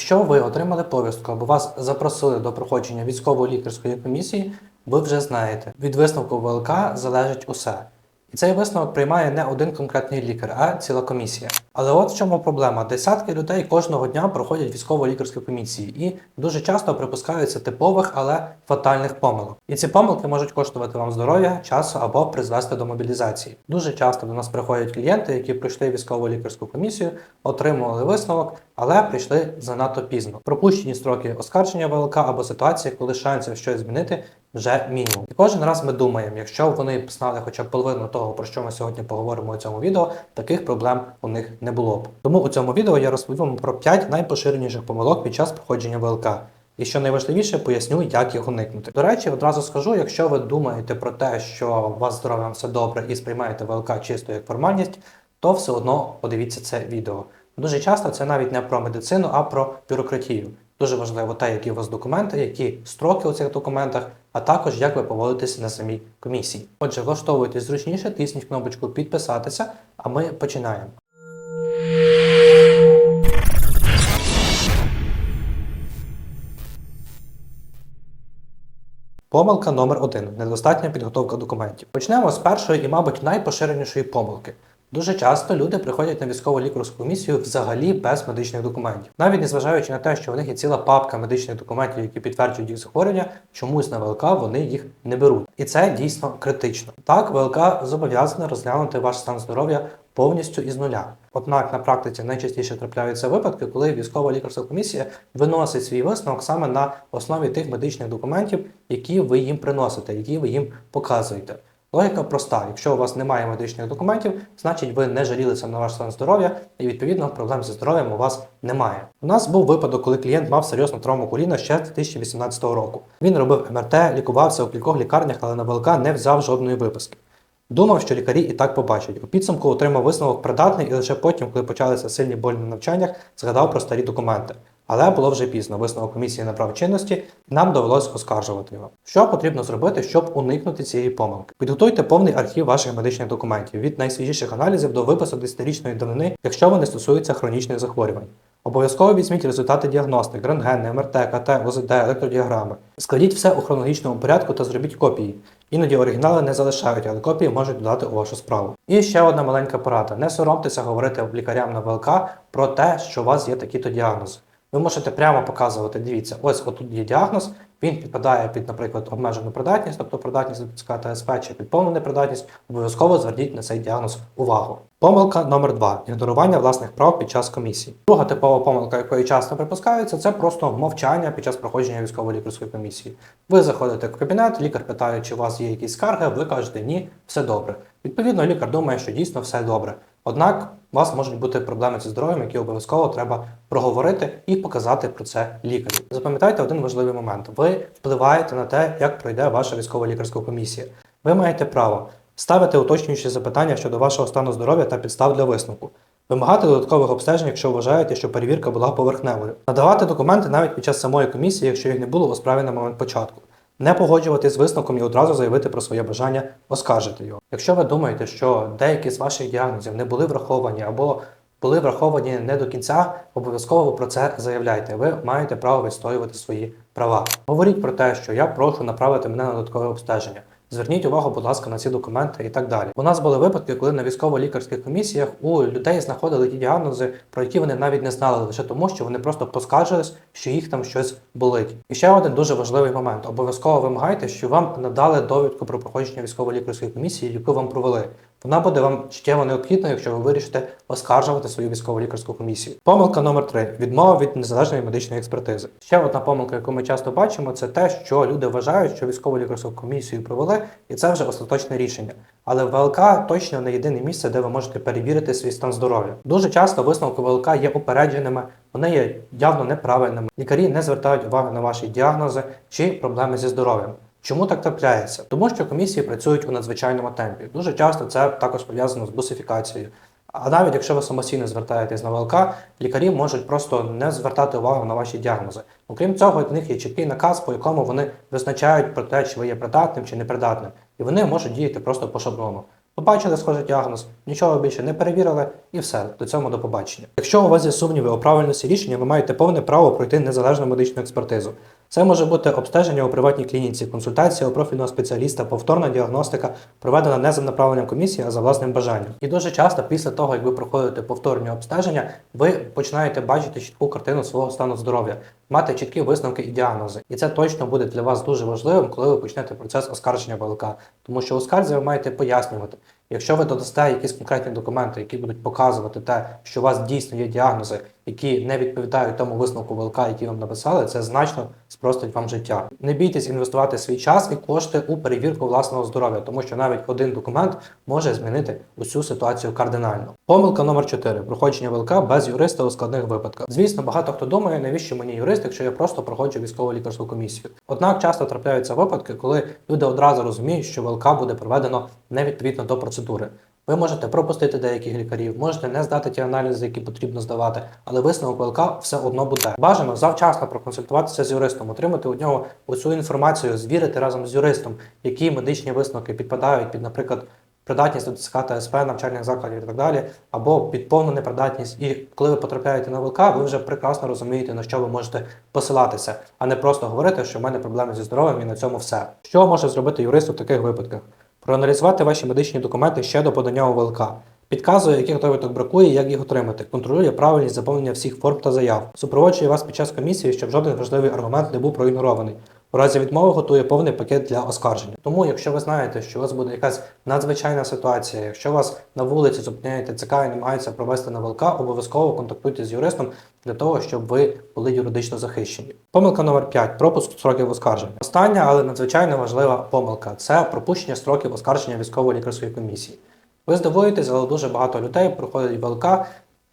Якщо ви отримали повістку або вас запросили до проходження військово-лікарської комісії, ви вже знаєте, від висновку ВЛК залежить усе. І цей висновок приймає не один конкретний лікар, а ціла комісія. Але от в чому проблема: десятки людей кожного дня проходять військово-лікарські комісії і дуже часто припускаються типових, але фатальних помилок. І ці помилки можуть коштувати вам здоров'я, часу або призвести до мобілізації. Дуже часто до нас приходять клієнти, які пройшли військово-лікарську комісію, отримували висновок, але прийшли занадто пізно. Пропущені строки оскарження ВЛК або ситуації, коли шансів щось змінити вже мінімум. І кожен раз ми думаємо, якщо вони знали хоча б половину того, про що ми сьогодні поговоримо у цьому відео, таких проблем у них не було б. Тому у цьому відео я розповім вам про 5 найпоширеніших помилок під час проходження ВЛК. І що найважливіше, поясню, як їх уникнути. До речі, одразу скажу, якщо ви думаєте про те, що у вас здоров'ям все добре і сприймаєте ВЛК чисто як формальність, то все одно подивіться це відео. Дуже часто це навіть не про медицину, а про бюрократію. Дуже важливо те, які у вас документи, які строки у цих документах, а також як ви поводитесь на самій комісії. Отже, влаштовуйтесь зручніше, тисніть кнопочку підписатися, а ми починаємо. Помилка номер один недостатня підготовка документів. Почнемо з першої і, мабуть, найпоширенішої помилки. Дуже часто люди приходять на військово лікарську комісію взагалі без медичних документів, навіть незважаючи на те, що в них є ціла папка медичних документів, які підтверджують їх захворювання, чомусь на ВЛК вони їх не беруть. І це дійсно критично. Так, ВЛК зобов'язана розглянути ваш стан здоров'я повністю із нуля. Однак на практиці найчастіше трапляються випадки, коли військова лікарська комісія виносить свій висновок саме на основі тих медичних документів, які ви їм приносите, які ви їм показуєте. Логіка проста: якщо у вас немає медичних документів, значить ви не жалілися на ваш стан здоров'я, і відповідно проблем зі здоров'ям у вас немає. У нас був випадок, коли клієнт мав серйозну травму коліна ще з 2018 року. Він робив МРТ, лікувався у кількох лікарнях, але на ВЛК не взяв жодної виписки. Думав, що лікарі і так побачать. У підсумку отримав висновок придатний і лише потім, коли почалися сильні болі на навчаннях, згадав про старі документи. Але було вже пізно. Висновок комісії набрав чинності, нам довелося оскаржувати його. Що потрібно зробити, щоб уникнути цієї помилки? Підготуйте повний архів ваших медичних документів від найсвіжіших аналізів до випису десятирічної давнини, якщо вони стосуються хронічних захворювань. Обов'язково візьміть результати діагностик, рентген, МРТ, КТ, ОЗД, електродіаграми. Складіть все у хронологічному порядку та зробіть копії. Іноді оригінали не залишають, але копії можуть додати у вашу справу. І ще одна маленька порада: не соромтеся говорити лікарям на ВЛК про те, що у вас є такі-то діагнози. Ви можете прямо показувати, дивіться, ось отут є діагноз, він підпадає під, наприклад, обмежену придатність, тобто придатність до ТСК чи під повну непридатність, обов'язково зверніть на цей діагноз увагу. Помилка номер 2 ігнорування власних прав під час комісії. Друга типова помилка, якої часто припускаються, це просто мовчання під час проходження військово-лікарської комісії. Ви заходите в кабінет, лікар питає, чи у вас є якісь скарги, ви кажете ні, все добре. Відповідно, лікар думає, що дійсно все добре. Однак у вас можуть бути проблеми зі здоров'ям, які обов'язково треба проговорити і показати про це лікарю. Запам'ятайте один важливий момент: ви впливаєте на те, як пройде ваша військово-лікарська комісія. Ви маєте право ставити уточнюючі запитання щодо вашого стану здоров'я та підстав для висновку. Вимагати додаткових обстежень, якщо вважаєте, що перевірка була поверхневою. Надавати документи навіть під час самої комісії, якщо їх не було у справі на момент початку. Не погоджуватись з висновком і одразу заявити про своє бажання оскаржити його. Якщо ви думаєте, що деякі з ваших діагнозів не були враховані або були враховані не до кінця, обов'язково про це заявляйте. Ви маєте право відстоювати свої права. Говоріть про те, що я прошу направити мене на додаткове обстеження. Зверніть увагу, будь ласка, на ці документи і так далі. У нас були випадки, коли на військово-лікарських комісіях у людей знаходили ті діагнози, про які вони навіть не знали, лише тому, що вони просто поскаржились, що їх там щось болить. І ще один дуже важливий момент: обов'язково вимагайте, що вам надали довідку про проходження військово-лікарської комісії, яку вам провели. Вона буде вам життєво необхідна, якщо ви вирішите оскаржувати свою військово-лікарську комісію. Помилка номер 3 відмова від незалежної медичної експертизи. Ще одна помилка, яку ми часто бачимо, це те, що люди вважають, що військово-лікарську комісію провели, і це вже остаточне рішення. Але ВЛК точно не єдине місце, де ви можете перевірити свій стан здоров'я. Дуже часто висновки ВЛК є упередженими, вони є явно неправильними. Лікарі не звертають уваги на ваші діагнози чи проблеми зі здоров'ям. Чому так трапляється? Тому що комісії працюють у надзвичайному темпі. Дуже часто це також пов'язано з бусифікацією. А навіть якщо ви самостійно звертаєтесь на ВЛК, лікарі можуть просто не звертати увагу на ваші діагнози. Окрім цього, в них є чіткий наказ, по якому вони визначають про те, чи ви є придатним чи непридатним, і вони можуть діяти просто по шаблону. Побачили схожий діагноз, нічого більше не перевірили, і все, до цього до побачення. Якщо у вас є сумніви у правильності рішення, ви маєте повне право пройти незалежну медичну експертизу. Це може бути обстеження у приватній клініці, консультація у профільного спеціаліста, повторна діагностика, проведена не за направленням комісії, а за власним бажанням. І дуже часто, після того, як ви проходите повторні обстеження, ви починаєте бачити чітку картину свого стану здоров'я, мати чіткі висновки і діагнози. І це точно буде для вас дуже важливим, коли ви почнете процес оскарження ВЛК. Тому що у скарзі ви маєте пояснювати. Якщо ви додасте якісь конкретні документи, які будуть показувати те, що у вас дійсно є діагнози, які не відповідають тому висновку ВЛК, який вам написали, це значно спростить вам життя. Не бійтесь інвестувати свій час і кошти у перевірку власного здоров'я, тому що навіть один документ може змінити усю ситуацію кардинально. Помилка номер 4. проходження ВЛК без юриста у складних випадках. Звісно, багато хто думає, навіщо мені юрист, якщо я просто проходжу військово лікарську комісію. Однак часто трапляються випадки, коли люди одразу розуміють, що ВЛК буде проведено невідповідно до процедури. Ви можете пропустити деяких лікарів, можете не здати ті аналізи, які потрібно здавати, але висновок ВЛК все одно буде. Бажано завчасно проконсультуватися з юристом, отримати у нього усю інформацію, звірити разом з юристом, які медичні висновки підпадають під, наприклад, придатність до ТСК та СП, навчальних закладів і так далі, або під непридатність. І коли ви потрапляєте на ВЛК, ви вже прекрасно розумієте, на що ви можете посилатися, а не просто говорити, що в мене проблеми зі здоров'ям і на цьому все. Що може зробити юрист у таких випадках? Проаналізувати ваші медичні документи ще до подання у ВЛК. Підказує, яких довідок бракує, як їх отримати. Контролює правильність заповнення всіх форм та заяв. Супроводжує вас під час комісії, щоб жоден важливий аргумент не був проігнорований. У разі відмови готує повний пакет для оскарження. Тому, якщо ви знаєте, що у вас буде якась надзвичайна ситуація, якщо вас на вулиці зупиняє ТЦК і намагається провести на ВЛК, обов'язково контактуйте з юристом для того, щоб ви були юридично захищені. Помилка номер 5. пропуск строків оскарження. Остання, але надзвичайно важлива помилка це пропущення строків оскарження військово-лікарської комісії. Ви здивуєтесь, але дуже багато людей проходять ВЛК,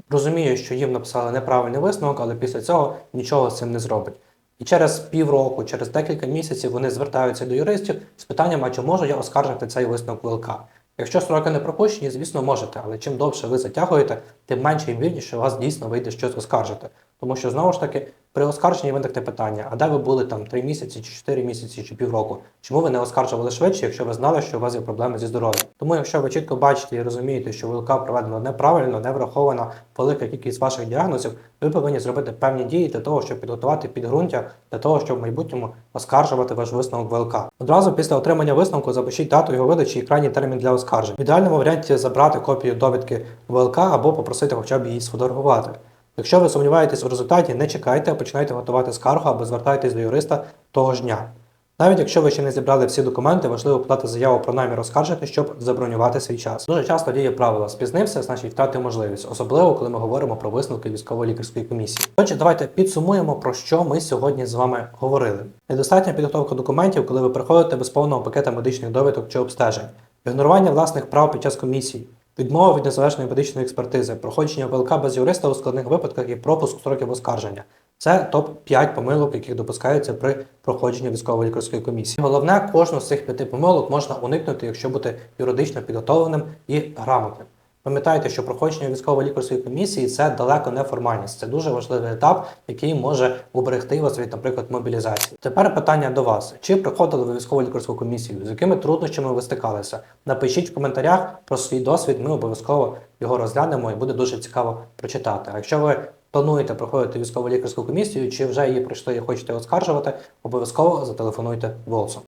розуміє, що їм написали неправильний висновок, але після цього нічого з цим не зробить. І через півроку, через декілька місяців вони звертаються до юристів з питанням, а чи можу я оскаржити цей висновок ВЛК. Якщо строки не пропущені, звісно, можете, але чим довше ви затягуєте, тим менше ймовірніше у вас дійсно вийде щось оскаржити. Тому що знову ж таки при оскарженні виникне питання: а де ви були там 3 місяці, чи 4 місяці, чи півроку? Чому ви не оскаржували швидше, якщо ви знали, що у вас є проблеми зі здоров'ям? Тому, якщо ви чітко бачите і розумієте, що ВЛК проведено неправильно, не врахована велика кількість ваших діагнозів, ви повинні зробити певні дії для того, щоб підготувати підґрунтя, для того, щоб в майбутньому оскаржувати ваш висновок ВЛК. Одразу після отримання висновку запишіть дату його видачі і крайній термін для оскаржень. В ідеальному варіанті забрати копію довідки ВЛК або попросити хоча б її сфотографувати. Якщо ви сумніваєтесь у результаті, не чекайте, а починайте готувати скаргу або звертайтесь до юриста того ж дня. Навіть якщо ви ще не зібрали всі документи, важливо подати заяву про намір оскаржити, щоб забронювати свій час. Дуже часто діє правило спізнився, значить втратив можливість, особливо коли ми говоримо про висновки військово-лікарської комісії. Отже, давайте підсумуємо про що ми сьогодні з вами говорили. Недостатня підготовка документів, коли ви приходите без повного пакета медичних довідок чи обстежень, ігнорування власних прав під час комісії. Відмова від незалежної медичної експертизи, проходження ВЛК без юриста у складних випадках і пропуск строків оскарження. Це топ-5 помилок, яких допускаються при проходженні військово-лікарської комісії. Головне, кожну з цих п'яти помилок можна уникнути, якщо бути юридично підготовленим і грамотним. Пам'ятайте, що проходження військово-лікарської комісії це далеко не формальність. Це дуже важливий етап, який може уберегти вас від, наприклад, мобілізації. Тепер питання до вас: чи проходили ви військово-лікарську комісію? З якими труднощами ви стикалися? Напишіть в коментарях про свій досвід. Ми обов'язково його розглянемо і буде дуже цікаво прочитати. А якщо ви плануєте проходити військово-лікарську комісію, чи вже її пройшли і хочете оскаржувати, обов'язково зателефонуйте Волсу.